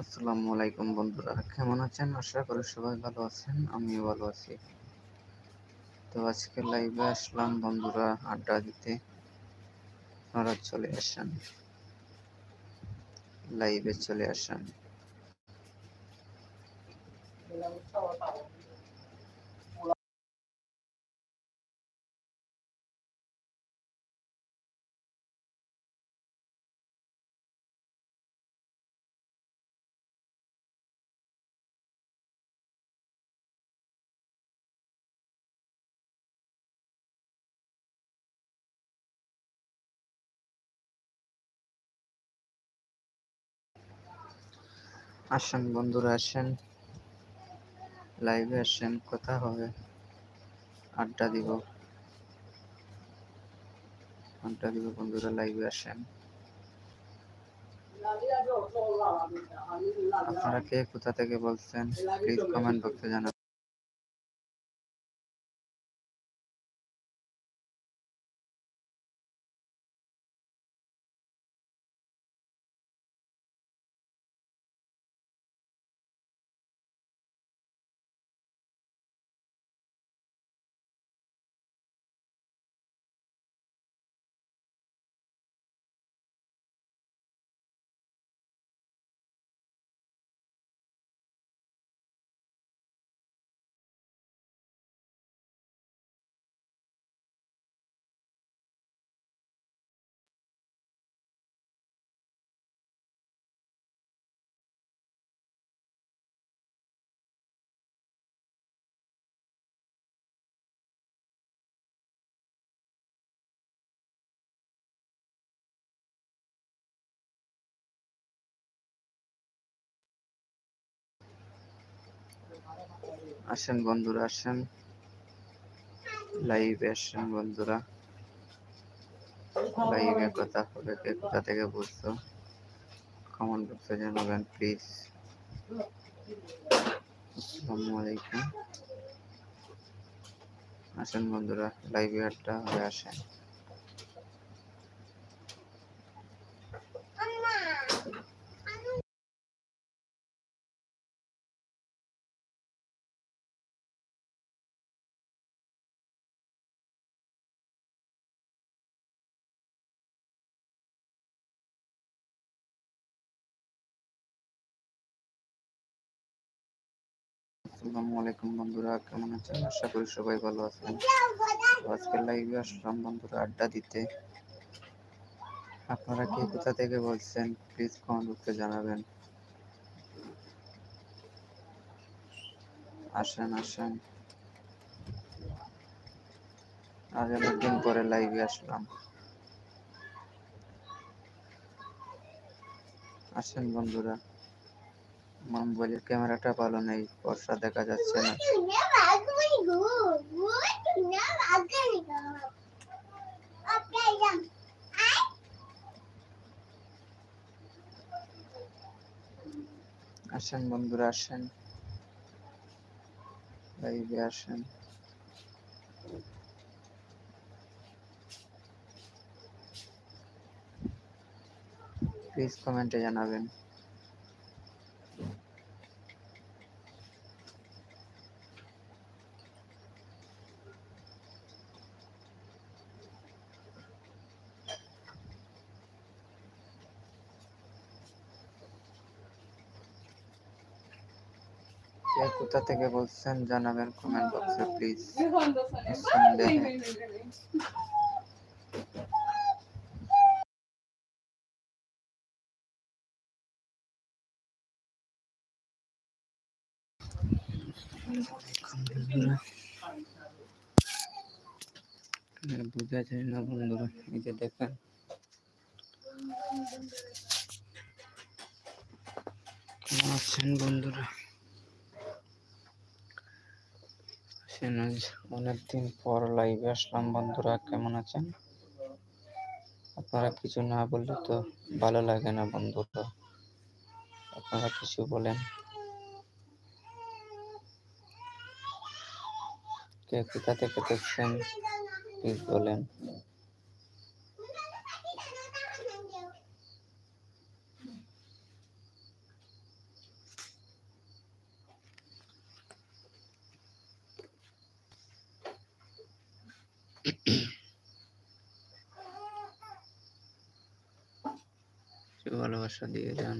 আসসালামু আলাইকুম বন্ধুরা, কেমন আছেন? আশা করি সবাই ভালো আছেন, আমিও ভালো আছি। তো আজকে লাইভে আসলাম বন্ধুরা, আড্ডা দিতে। আপনারা চলে আসেন। লাইভে চলে আসেন। আসেন, বন্ধুরা আসেন লাইভে আসেন, কথা হবে, আড্ডা দিব। আড্ডা দিব, বন্ধুরা লাইভে আসেন। আপনারা কে কোথা থেকে বলছেন প্লিজ কমেন্ট বক্সে জানাবেন। আসেন বন্ধুরা, আসেন। লাইভে আসেন বন্ধুরা। লাইভে কথা হবে কে কোথা থেকে বুঝছ কমেন্ট বক্সে জানাবেন প্লিজ আসসালামু আলাইকুম। আসেন বন্ধুরা লাইভে আড্ডা হয়ে আসেন। আসসালামু আলাইকুম বন্ধুরা, কেমন আছেন? আশা করি সবাই ভালো আছেন। আজকে লাইভে আসলাম বন্ধুরা আড্ডা দিতে। আপনারা কে কোথা থেকে বলছেন প্লিজ কমেন্ট জানাবেন। আসেন আসেন। আজ অনেকদিন পরে লাইভে আসলাম। আসেন বন্ধুরা। মোবাইলের ক্যামেরাটা ভালো নেই, বর্ষা দেখা যাচ্ছে না। আসেন বন্ধুরা, আসেন। লাইভে আসেন। প্লিজ কমেন্টে জানাবেন। কে কোথা থেকে বলছেন জানাবেন কমেন্ট বক্সে প্লিজ সন্দেহে বোঝা যায় না বন্ধুরা, এই যে দেখেন। কেমন আছেন বন্ধুরা? অনেকদিন পর লাইভে আসলাম। বন্ধুরা, কেমন আছেন? আপনারা কিছু না বললে তো ভালো লাগে না বন্ধুরা। আপনারা কিছু বলেন। কে কোথা থেকে দেখছেন প্লিজ বলেন। ভালোবাসা দিয়ে যান।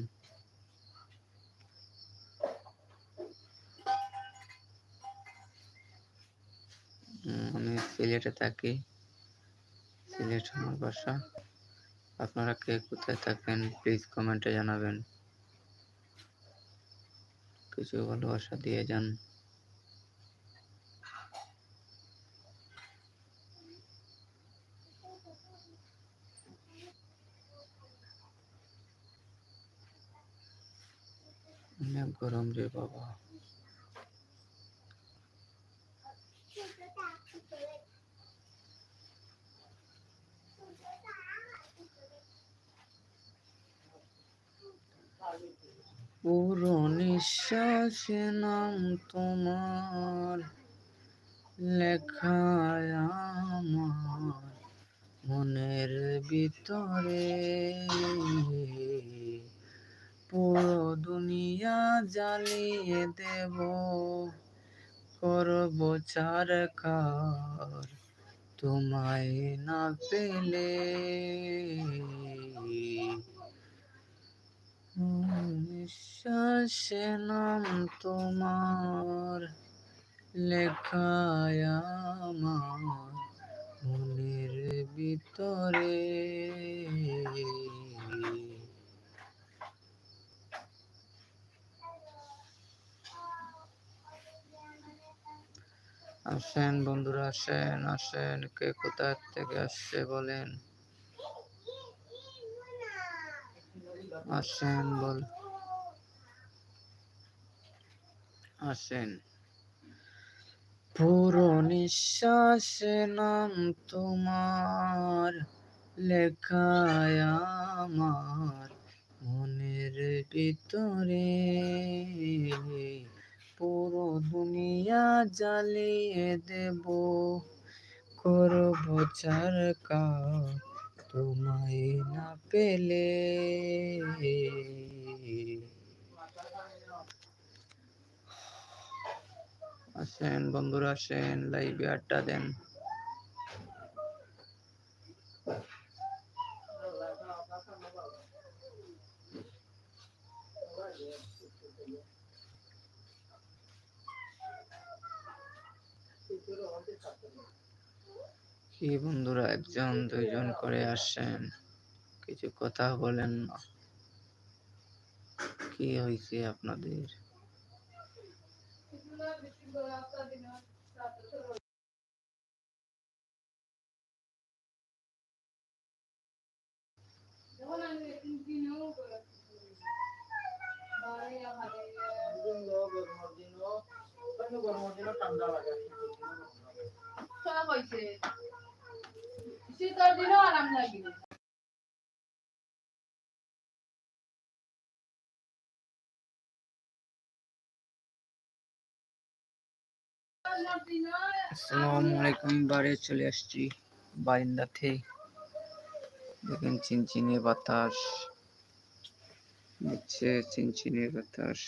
আমি সিলেটে থাকি। সিলেট আমার বাসা। আপনারা কে কোথায় থাকেন প্লিজ কমেন্টে জানাবেন। কিছু ভালোবাসা দিয়ে যান। অনেক গরম রে বাবা। পুরো নিঃশ্বাসে নাম তোমার লেখায় আমার মনের ভিতরে। পুরো দুনিয়া জ্বালিয়ে দেব। করব চার কার তোমায় না পেলে। নিঃশ্বাসে নাম তোমার লেখায় আমার মনের ভিতরে। আসেন, বন্ধুরা আসেন আসেন, কে কোথা থেকে আসছে বলেন। আসেন, বল। আসেন। পুরো নিঃশ্বাসে নাম তোমার, লেখায় আমার, মনের ভিতরে। পুরো দুনিয়া জ্বালিয়ে দেব। করব চার কাজ তোমায় না পেলে। আসেন বন্ধুরা, আসেন, লাইভে আড্ডা দেন। কি বন্ধুরা একজন দুইজন করে আসেন কিছু কথা বলেন না। কি হয়েছে আপনাদের? সব হয়েছে। শীতের দিনও আরাম লাগবে আসসালামু আলাইকুম বাড়ি চলে আসছি। বারিন্দাতে। দেখেন চিনচিনে বাতাস। দিচ্ছে চিনচিনে বাতাস।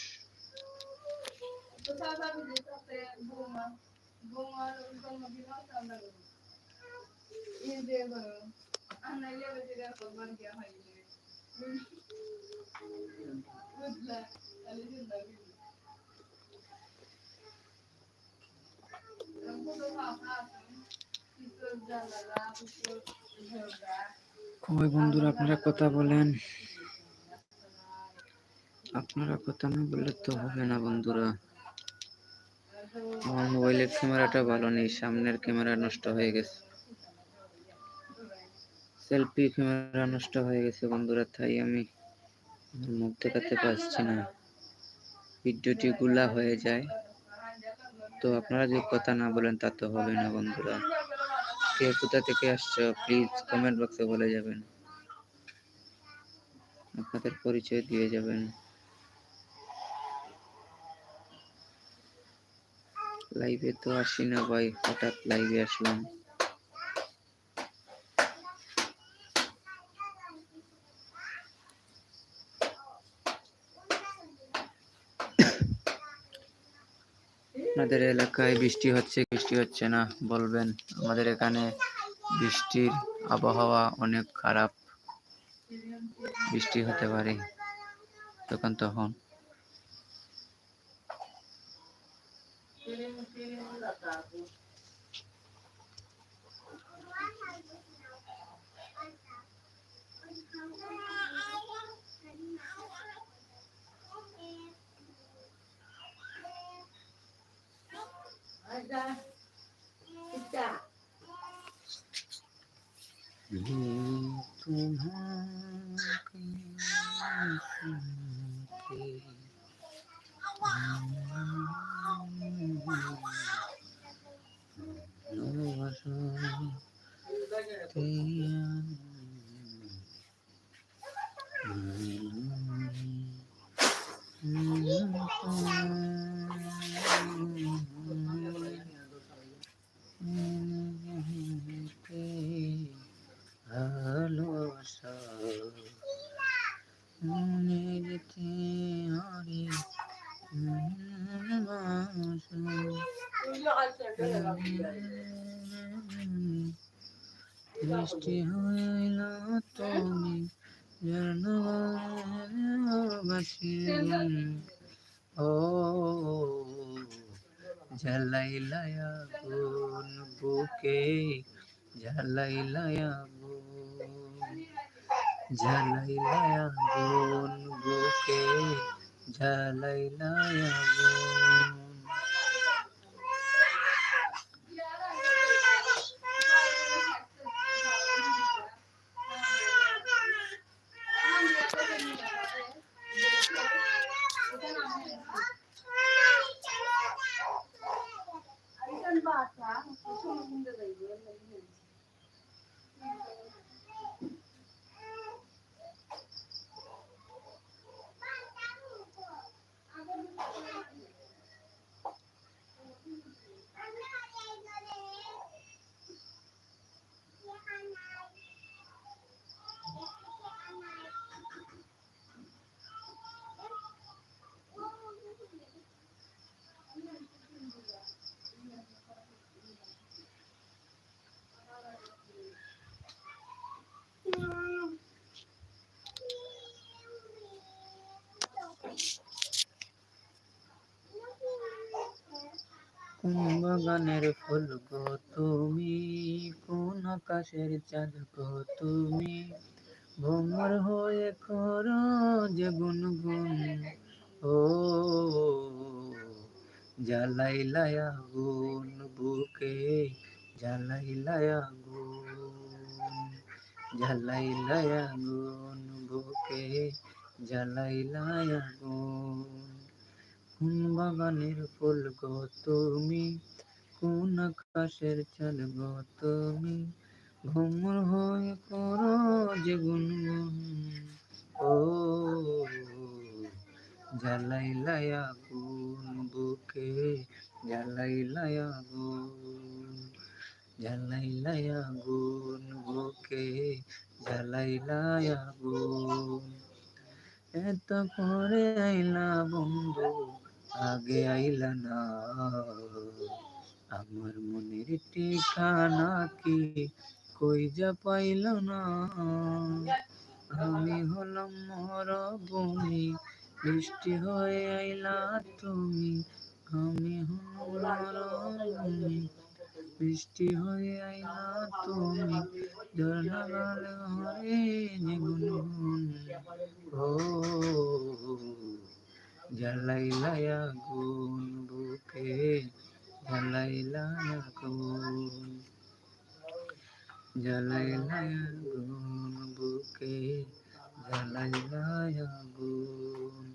তো বিজে সাথে বৌমা জন্মদিন ঠান্ডা কই বন্ধুরা, আপনারা কথা বলেন। আপনারা কথা না বললে তো হবে না বন্ধুরা। আমার মোবাইলের ক্যামেরাটা ভালো নেই, সামনের ক্যামেরা নষ্ট হয়ে গেছে। সেলফি ক্যামেরা নষ্ট হয়ে গেছে বন্ধুরা, তাই আমি মুখ দেখাতে পারছি না। ভিডিওটি গুলা হয়ে যায়। তো আপনারা যদি কথা না বলেন তা তো হবে না বন্ধুরা। কে কোথা থেকে আসছো প্লিজ কমেন্ট বক্সে বলে যাবেন। আপনাদের পরিচয় দিয়ে যাবেন। লাইভে তো আসি না ভাই, হঠাৎ লাইভে আসলাম। আপনাদের এলাকায় বৃষ্টি হচ্ছে বৃষ্টি হচ্ছে না, বলবেন। আমাদের এখানে বৃষ্টির আবহাওয়া অনেক খারাপ। বৃষ্টি হতে পারে, তখন তখন। তোমাকে ভালোবাসা মেরেতে হারি বৃষ্টি হইল তুমি ও জ্বালাইলায়া গুন বুকে জ্বালাইলায়া গুন বুকে জ্বালাইলায়া কোন বাগানের ফুল গো তুমি, কোন আকাশের চাঁদ গো তুমি? ভ্রমর হয়ে কর যে গুনগুন, ও জ্বালাইলায় আগুন বুকে জ্বালাইলায় আগুন জ্বালাইলায় আগুন বুকে জ্বালাইলায় আগুন কোন বাগানের ফুল গো তুমি, কোন আকাশের চাল গো তুমি? ঘুমর হয়ে করো যে গুনগুন। ও জ্বালাইলায় আগুন বুকে জ্বালাইলায় আগুন জ্বালাইলায় আগুন বুকে জ্বালাইলায় আগুন এত করে আইলা বন্ধু আগে আইলা না। আমার মনের ঠিকানা কি কই যা পাইল না? আমি হলাম মরভূমি, বৃষ্টি হয়ে আইলা তুমি। আমি হলাম মরভূমি, বৃষ্টি হয়ে আইলা তুমি। ঝর্ণা গালে হরে গুনগুন। ও জ্বালাইলা আগুন বুকে জ্বালাইলা আগুন জ্বালাইলা আগুন বুকে জ্বালাইলা আগুন